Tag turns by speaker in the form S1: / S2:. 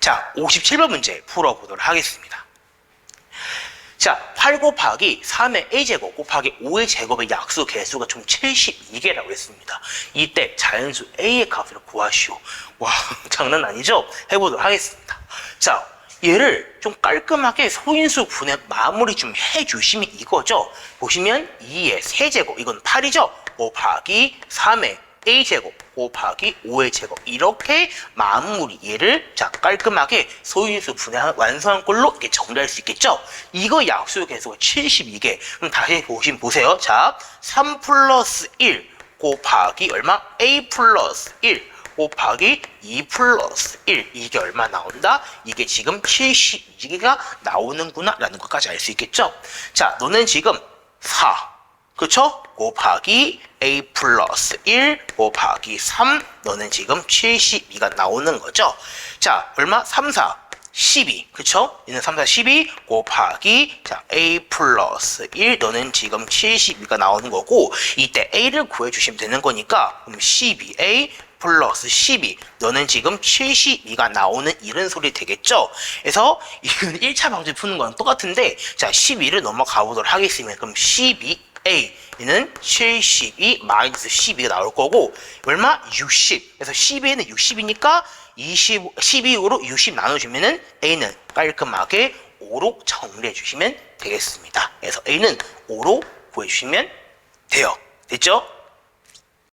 S1: 자, 57번 문제 풀어보도록 하겠습니다. 자, 8 곱하기 3의 a제곱 곱하기 5의 제곱의 약수 개수가 총 72개라고 했습니다. 이때 자연수 a의 값을 구하시오. 와, 장난 아니죠? 해보도록 하겠습니다. 자, 얘를 좀 깔끔하게 소인수 분해 마무리 좀 해주시면 이거죠. 보시면 2의 세제곱, 이건 8이죠? 곱하기 3의 a제곱 곱하기 5의 제곱. 이렇게 마무리 얘를 자 깔끔하게 소인수 분해 완성한 걸로 이렇게 정리할 수 있겠죠? 이거 약수 개수가 72개 그럼 다시 보시면 보세요. 자3 플러스 1 곱하기 얼마? A 플러스 1 곱하기 2 플러스 1 이게 얼마 나온다? 이게 지금 72개가 나오는구나 라는 것까지 알 수 있겠죠? 자 너는 지금 4 그쵸? 곱하기 a 플러스 1 곱하기 3 너는 지금 72가 나오는 거죠. 자, 얼마? 3, 4, 12. 그쵸? 얘는 3, 4, 12 곱하기 자 a 플러스 1 너는 지금 72가 나오는 거고 이때 a를 구해주시면 되는 거니까 그럼 12a 플러스 12 너는 지금 72가 나오는 이런 소리 되겠죠? 그래서 이건 1차 방식 푸는 거랑 똑같은데 자 12를 넘어가 보도록 하겠습니다. 그럼 12 A 얘는 72 마이너스 12가 나올 거고 얼마? 60 그래서 12에는 60이니까 20, 12으로 60 나눠주면은 A는 깔끔하게 5로 정리해 주시면 되겠습니다 그래서 A는 5로 구해주시면 돼요 됐죠?